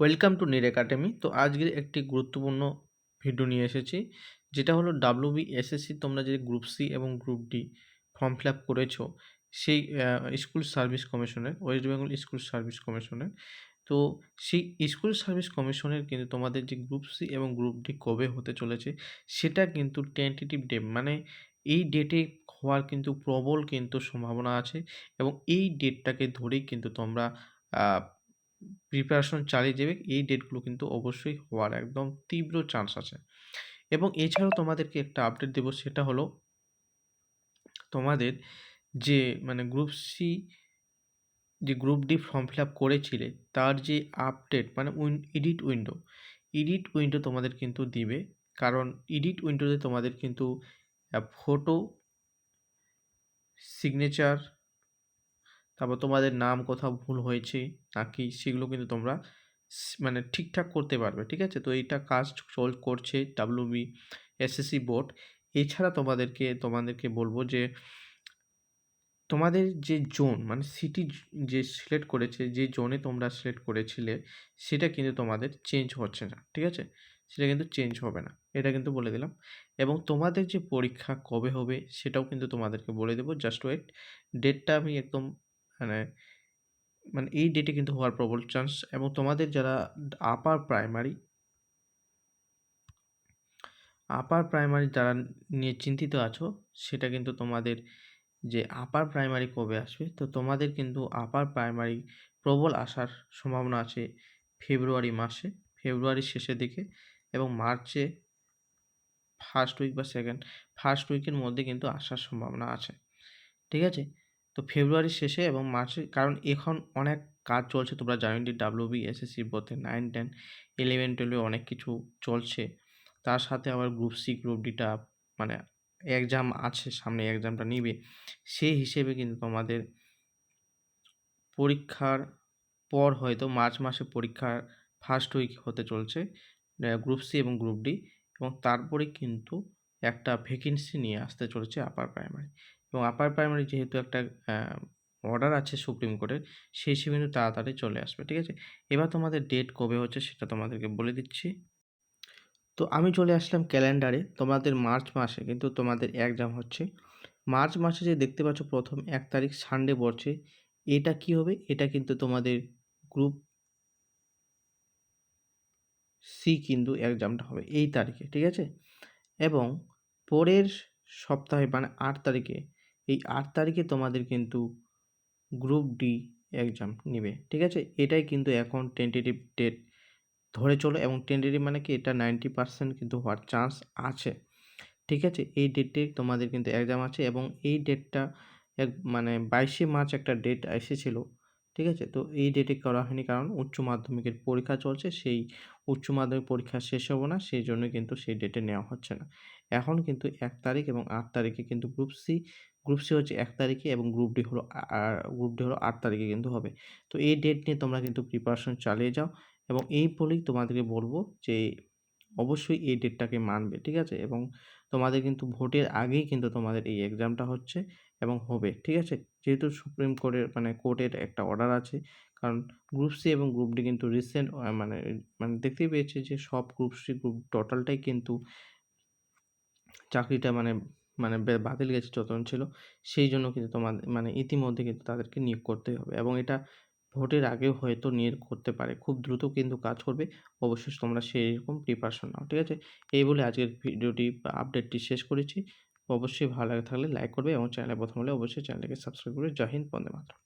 Welcome to নির academy তো আজকের একটি গুরুত্বপূর্ণ ভিডিও নিয়ে এসেছি, যেটা হলো ডাব্লিউবি এসএসসি তোমরা যে গ্রুপ সি এবং group D form fill up করেছ, সেই স্কুল সার্ভিস কমিশনের ওয়েস্ট বেঙ্গল স্কুল সার্ভিস কমিশনের তো সেই স্কুল সার্ভিস কমিশনের কিন্তু তোমাদের যে গ্রুপ সি এবং গ্রুপ ডি কবে হতে চলেছে, সেটা কিন্তু টেন্টেটিভ ডে মানে এই ডেটে হওয়ার কিন্তু প্রবল কিন্তু সম্ভাবনা আছে এবং এই ডেটটাকে ধরেই কিন্তু তোমরা প্রিপারেশন চালিয়ে যাবে, এই ডেটগুলো কিন্তু অবশ্যই হওয়ার একদম তীব্র চান্স আছে। এবং এছাড়াও তোমাদেরকে একটা আপডেট দেবো, সেটা হলো তোমাদের যে মানে গ্রুপ সি যে group D form fill up করেছিলে, তার যে আপডেট মানে win edit window edit window তোমাদের কিন্তু দিবে। কারণ এডিট উইন্ডোতে তোমাদের কিন্তু ফটো সিগনেচার তারপর তোমাদের নাম কোথাও ভুল হয়েছে নাকি সেগুলো কিন্তু তোমরা মানে ঠিকঠাক করতে পারবে, ঠিক আছে? তো এইটা কাজ চল করছে ডাব্লিউবি এসএসসি বোর্ড এছাড়া তোমাদেরকে তোমাদেরকে বলব যে, তোমাদের যে জোন মানে সিটি যে সিলেক্ট করেছে, যে জোনে তোমরা সিলেক্ট করেছিলে, সেটা কিন্তু তোমাদের চেঞ্জ হচ্ছে না, ঠিক আছে? সেটা কিন্তু চেঞ্জ হবে না, এটা কিন্তু বলে দিলাম। এবং তোমাদের যে পরীক্ষা কবে হবে, সেটাও কিন্তু তোমাদেরকে বলে দেবো। জাস্ট ওয়েট ডেটটা আমি একদম মানে মানে এই ডেটে কিন্তু হওয়ার প্রবল চান্স এবং তোমাদের যারা আপার প্রাইমারি আপার প্রাইমারি যারা নিয়ে চিন্তিত আছো, সেটা কিন্তু তোমাদের যে আপার প্রাইমারি কবে আসবে, তো তোমাদের কিন্তু আপার প্রাইমারি প্রবল আসার সম্ভাবনা আছে ফেব্রুয়ারি মাসে ফেব্রুয়ারির শেষের দিকে এবং মার্চে ফার্স্ট উইক বা সেকেন্ড ফার্স্ট উইকের মধ্যে কিন্তু আসার সম্ভাবনা আছে। ঠিক আছে? তো ফেব্রুয়ারির শেষে এবং মার্চে কারণ এখন অনেক কাজ চলছে, তোমরা জানো যে ডাব্লিউবি এসএসসি বোথে নাইন টেন ইলেভেন টুয়েলভে অনেক কিছু চলছে। তার সাথে আবার গ্রুপ সি গ্রুপ ডিটা মানে এক্সাম আছে, সামনে এক্সামটা নিবে। সেই হিসেবে কিন্তু তোমাদের পরীক্ষার পর হয়তো মার্চ মাসে পরীক্ষার ফার্স্ট উইক হতে চলছে গ্রুপ সি এবং গ্রুপ ডি এবং তারপরে কিন্তু একটা ভ্যাকেন্সি নিয়ে আসতে চলেছে আপার প্রাইমারি এবং আপার প্রাইমারি যেহেতু একটা অর্ডার আছে সুপ্রিম কোর্টের সেই হিসেবে কিন্তু তাড়াতাড়ি চলে আসবে, ঠিক আছে? এবার তোমাদের ডেট কবে হচ্ছে সেটা তোমাদেরকে বলে দিচ্ছি। তো আমি চলে আসলাম ক্যালেন্ডারে তোমাদের মার্চ মাসে, কিন্তু তোমাদের এক্সাম হচ্ছে। মার্চ মাসে যে দেখতে পাচ্ছ প্রথম এক তারিখ সানডে পড়ছে, এটা কি হবে? এটা কিন্তু তোমাদের গ্রুপ সি কিন্তু এক্সামটা হবে, এই তারিখে, ঠিক আছে? এবং পরের সপ্তাহে মানে আট তারিখে এই আট তারিখে তোমাদের কিন্তু গ্রুপ ডি এক্সাম নেবে, ঠিক আছে? এটাই কিন্তু এখন টেন্টেটিভ ডেট ধরে চলো এবং টেন্টেটিভ মানে কি? এটা নাইনটি পার্সেন্ট কিন্তু হওয়ার চান্স আছে, ঠিক আছে? এই ডেটে তোমাদের কিন্তু এক্সাম আছে এবং এই ডেটটা এক মানে বাইশে মার্চ একটা ডেট এসেছিল, ঠিক আছে? তো এই ডেটে করা হয়নি কারণ উচ্চ মাধ্যমিকের পরীক্ষা চলছে, সেই উচ্চ মাধ্যমিক পরীক্ষা শেষ হব না, সেই জন্য কিন্তু সেই ডেটে নেওয়া হচ্ছে না। এখন কিন্তু এক তারিখ এবং আট তারিখে কিন্তু গ্রুপ সি গ্রুপ সি হচ্ছে এক তারিখে এবং গ্রুপ ডি হলো গ্রুপ ডি হলো আট তারিখে কিন্তু হবে। তো এই ডেট নিয়ে তোমরা কিন্তু প্রিপারেশন চালিয়ে যাও এবং এই বলেই তোমাদেরকে বলব যে অবশ্যই এই ডেটটাকে মানবে, ঠিক আছে? এবং তোমাদের কিন্তু ভোটের আগেই কিন্তু তোমাদের এই এক্সামটা হচ্ছে এবং হবে, ঠিক আছে? যেহেতু সুপ্রিম কোর্টের মানে কোর্টের একটা অর্ডার আছে, কারণ গ্রুপ সি এবং গ্রুপ ডি কিন্তু রিসেন্ট মানে মানে দেখতেই পেয়েছে যে সব গ্রুপ সি গ্রুপ টোটালটাই কিন্তু চাকরিটা মানে মানে বাতিল গেছে যতজন ছিল সেই জন্য কিন্তু তোমাদের মানে ইতিমধ্যে কিন্তু তাদেরকে নিয়োগ করতে হবে এবং এটা ভোটের আগেও হয়তো নিয়োগ করতে পারে। খুব দ্রুত কিন্তু কাজ করবে, অবশ্যই তোমরা সেই রকম প্রিপারেশন নাও, ঠিক আছে? এই বলে আজকের ভিডিওটি আপডেটটি শেষ করেছি। অবশ্যই ভালো লাগে থাকলে লাইক করবে এবং চ্যানেলে প্রথম হলে অবশ্যই চ্যানেলটিকে সাবস্ক্রাইব করে জয় হিন্দ, বন্দে মাতরম।